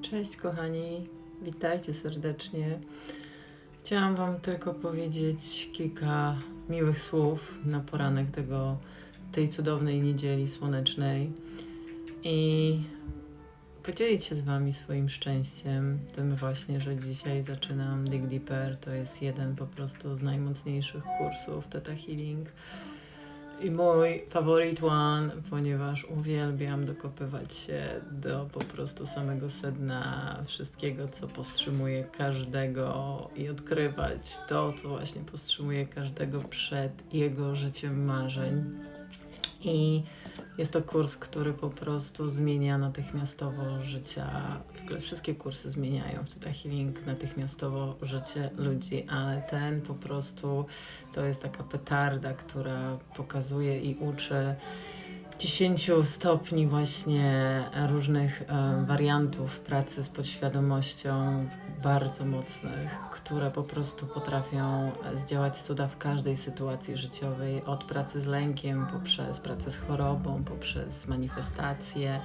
Cześć kochani, witajcie serdecznie. Chciałam Wam tylko powiedzieć kilka miłych słów na poranek tego, tej cudownej niedzieli słonecznej i podzielić się z Wami swoim szczęściem, tym właśnie, że dzisiaj zaczynam Dig Deeper. To jest jeden po prostu z najmocniejszych kursów Theta Healing. I mój favorite one, ponieważ uwielbiam dokopywać się do po prostu samego sedna wszystkiego, co powstrzymuje każdego i odkrywać to, co właśnie powstrzymuje każdego przed jego życiem marzeń. I jest to kurs, który po prostu zmienia natychmiastowo życia. W ogóle wszystkie kursy zmieniają w Theta Healing natychmiastowo życie ludzi, ale ten po prostu to jest taka petarda, która pokazuje i uczy 10 stopni właśnie różnych e, wariantów pracy z podświadomością bardzo mocnych, które po prostu potrafią zdziałać cuda w każdej sytuacji życiowej, od pracy z lękiem, poprzez pracę z chorobą, poprzez manifestacje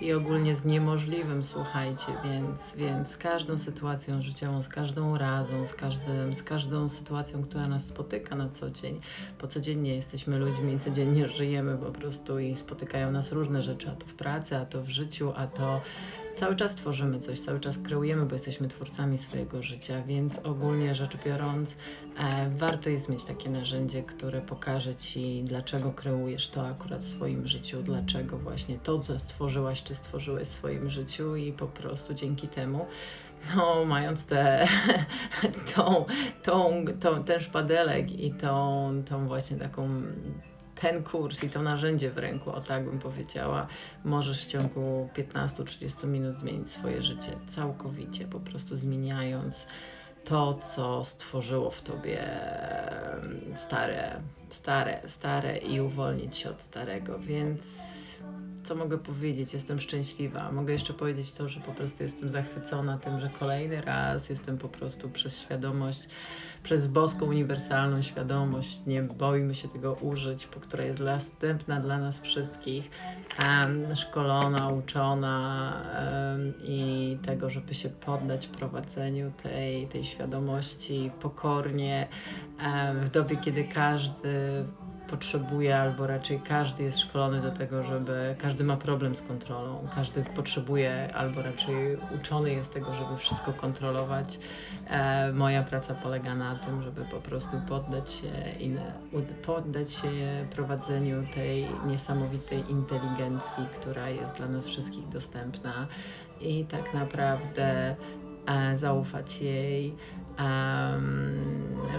i ogólnie z niemożliwym, słuchajcie, więc, więc każdą sytuacją życiową, z każdą razą, z, każdym, z każdą sytuacją, która nas spotyka na co dzień, bo codziennie jesteśmy ludźmi, codziennie żyjemy po prostu i spotykają nas różne rzeczy, a to w pracy, a to w życiu, a to cały czas tworzymy coś, cały czas kreujemy, bo jesteśmy twórcami swojego życia, więc ogólnie rzecz biorąc, e, warto jest mieć takie narzędzie, które pokaże Ci, dlaczego kreujesz to akurat w swoim życiu, dlaczego właśnie to, co stworzyłaś, czy stworzyłeś w swoim życiu i po prostu dzięki temu no, mając te, tą, tą, tą, ten szpadelek i tą, tą właśnie taką ten kurs i to narzędzie w ręku, o tak bym powiedziała, możesz w ciągu 15-30 minut zmienić swoje życie całkowicie, po prostu zmieniając to, co stworzyło w tobie stare, stare, stare i uwolnić się od starego, więc co mogę powiedzieć? Jestem szczęśliwa. Mogę jeszcze powiedzieć to, że po prostu jestem zachwycona tym, że kolejny raz jestem po prostu przez świadomość, przez boską uniwersalną świadomość, nie boimy się tego użyć, po która jest dostępna dla nas wszystkich, um, szkolona, uczona um, i tego, żeby się poddać prowadzeniu tej, tej świadomości pokornie um, w dobie, kiedy każdy potrzebuje, albo raczej każdy jest szkolony do tego, żeby każdy ma problem z kontrolą, każdy potrzebuje, albo raczej uczony jest tego, żeby wszystko kontrolować. E, moja praca polega na tym, żeby po prostu poddać się, i poddać się prowadzeniu tej niesamowitej inteligencji, która jest dla nas wszystkich dostępna i tak naprawdę e, zaufać jej,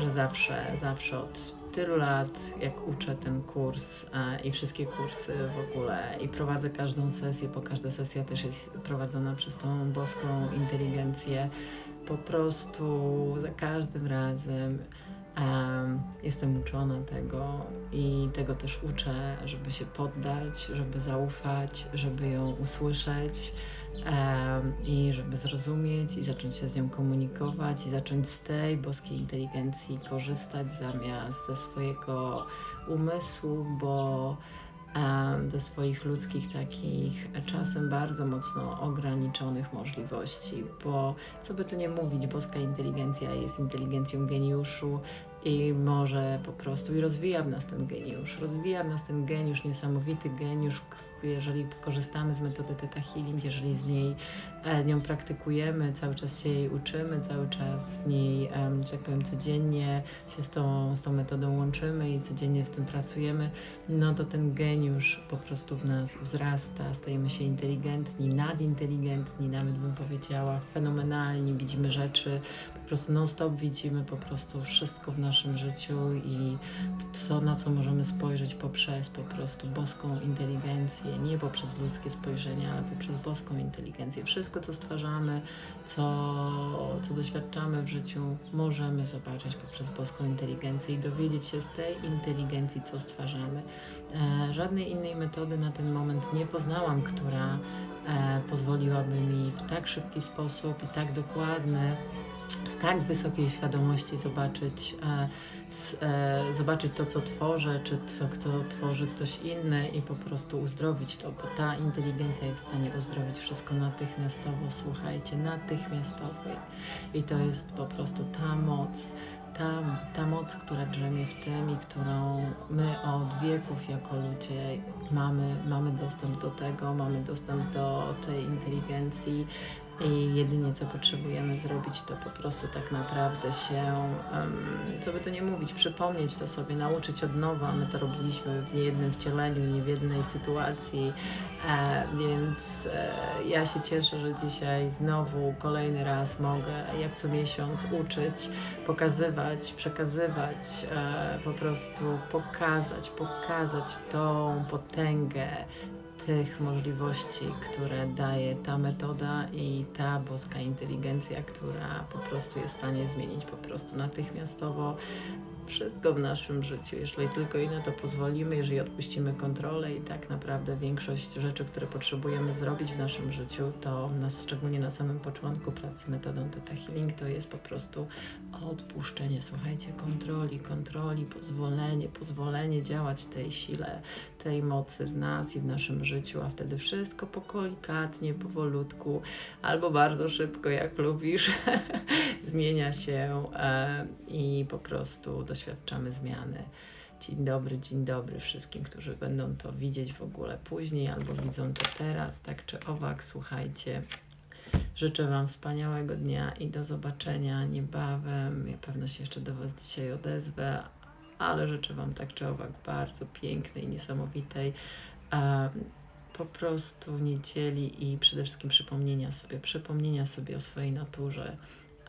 że zawsze, zawsze od tylu lat, jak uczę ten kurs e, i wszystkie kursy w ogóle i prowadzę każdą sesję, bo każda sesja też jest prowadzona przez tą boską inteligencję, po prostu za każdym razem um, jestem uczona tego i tego też uczę, żeby się poddać, żeby zaufać, żeby ją usłyszeć i żeby zrozumieć i zacząć się z nią komunikować i zacząć z tej boskiej inteligencji korzystać zamiast ze swojego umysłu, bo do swoich ludzkich takich czasem bardzo mocno ograniczonych możliwości, bo co by tu nie mówić, boska inteligencja jest inteligencją geniuszu i może po prostu i rozwija w nas ten geniusz, rozwija w nas ten geniusz, niesamowity geniusz, jeżeli korzystamy z metody Theta Healing, jeżeli z niej e, nią praktykujemy, cały czas się jej uczymy, cały czas w niej, że tak powiem, codziennie się z tą, z tą metodą łączymy i codziennie z tym pracujemy, no to ten geniusz po prostu w nas wzrasta, stajemy się inteligentni, nadinteligentni, nawet bym powiedziała, fenomenalni, widzimy rzeczy, po prostu non-stop widzimy po prostu wszystko w naszym życiu i co, na co możemy spojrzeć poprzez po prostu boską inteligencję, nie poprzez ludzkie spojrzenie, ale poprzez boską inteligencję. Wszystko, co stwarzamy, co, co doświadczamy w życiu, możemy zobaczyć poprzez boską inteligencję i dowiedzieć się z tej inteligencji, co stwarzamy. E, żadnej innej metody na ten moment nie poznałam, która e, pozwoliłaby mi w tak szybki sposób i tak dokładny, z tak wysokiej świadomości zobaczyć, e, s, e, zobaczyć to, co tworzę, czy co kto tworzy ktoś inny i po prostu uzdrowić to, bo ta inteligencja jest w stanie uzdrowić wszystko natychmiastowo, słuchajcie, natychmiastowo. I to jest po prostu ta moc, ta, ta moc, która drzemie w tym i którą my od wieków jako ludzie mamy, mamy dostęp do tego, mamy dostęp do tej inteligencji i jedynie co potrzebujemy zrobić, to po prostu tak naprawdę się, em, co by nie mówić, przypomnieć to sobie, nauczyć od nowa. My to robiliśmy w niejednym wcieleniu, nie w jednej sytuacji, e, więc e, ja się cieszę, że dzisiaj znowu kolejny raz mogę, jak co miesiąc, uczyć, pokazywać, przekazywać, e, po prostu pokazać, pokazać tą potęgę tych możliwości, które daje ta metoda i ta boska inteligencja, która po prostu jest w stanie zmienić po prostu natychmiastowo wszystko w naszym życiu, jeżeli tylko i na to pozwolimy, jeżeli odpuścimy kontrolę i tak naprawdę większość rzeczy, które potrzebujemy zrobić w naszym życiu, to nas, szczególnie na samym początku pracy metodą Theta Healing, to jest po prostu odpuszczenie, słuchajcie, kontroli, kontroli, pozwolenie, pozwolenie działać tej sile, tej mocy w nas i w naszym życiu, a wtedy wszystko pokolikatnie, powolutku, albo bardzo szybko, jak lubisz, zmienia się e, i po prostu doświadczamy zmiany. Dzień dobry, dzień dobry wszystkim, którzy będą to widzieć w ogóle później albo widzą to teraz, tak czy owak, słuchajcie. Życzę Wam wspaniałego dnia i do zobaczenia niebawem. Ja pewno się jeszcze do Was dzisiaj odezwę, ale życzę Wam tak czy owak bardzo pięknej, niesamowitej a, po prostu niedzieli i przede wszystkim przypomnienia sobie, przypomnienia sobie o swojej naturze,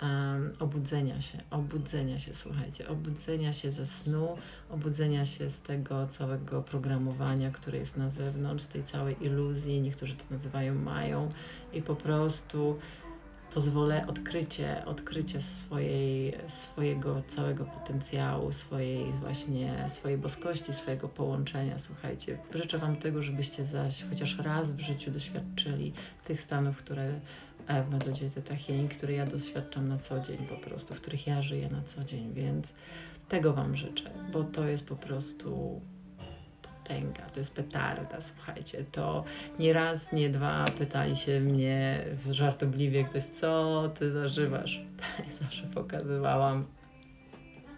em, obudzenia się, obudzenia się, słuchajcie, obudzenia się ze snu, obudzenia się z tego całego oprogramowania, które jest na zewnątrz, z tej całej iluzji, niektórzy to nazywają mają i po prostu pozwolę odkrycie, odkrycie swojej, swojego całego potencjału, swojej właśnie, swojej boskości, swojego połączenia. Słuchajcie, życzę Wam tego, żebyście zaś chociaż raz w życiu doświadczyli tych stanów, które w Theta Healing, które ja doświadczam na co dzień po prostu, w których ja żyję na co dzień, więc tego Wam życzę, bo to jest po prostu potęga, to jest petarda, słuchajcie, to nie raz, nie dwa pytali się mnie żartobliwie ktoś, co ty zażywasz? Ja zawsze pokazywałam.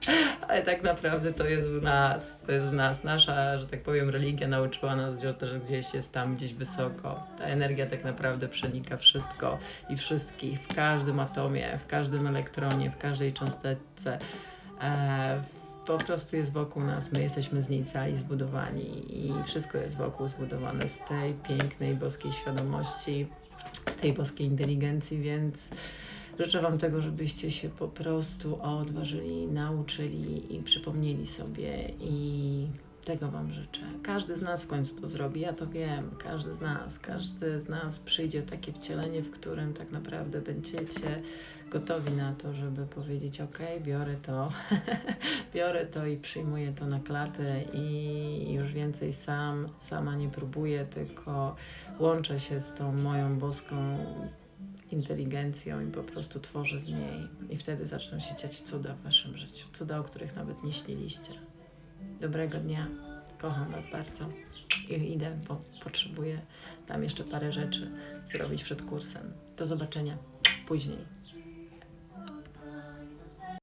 Ale tak naprawdę to jest w nas, to jest w nas. Nasza, że tak powiem, religia nauczyła nas, że też gdzieś jest tam, gdzieś wysoko. Ta energia tak naprawdę przenika wszystko i wszystkich, w każdym atomie, w każdym elektronie, w każdej cząsteczce. E, po prostu jest wokół nas, my jesteśmy z niej cali zbudowani i wszystko jest wokół zbudowane z tej pięknej boskiej świadomości, tej boskiej inteligencji, więc życzę Wam tego, żebyście się po prostu odważyli, nauczyli i przypomnieli sobie i tego Wam życzę. Każdy z nas w końcu to zrobi, ja to wiem, każdy z nas, każdy z nas przyjdzie takie wcielenie, w którym tak naprawdę będziecie gotowi na to, żeby powiedzieć: OK, biorę to, biorę to i przyjmuję to na klatę i już więcej sam, sama nie próbuję, tylko łączę się z tą moją boską inteligencją i po prostu tworzę z niej. I wtedy zaczną się dziać cuda w Waszym życiu. Cuda, o których nawet nie śniliście. Dobrego dnia. Kocham Was bardzo. I idę, bo potrzebuję tam jeszcze parę rzeczy zrobić przed kursem. Do zobaczenia później.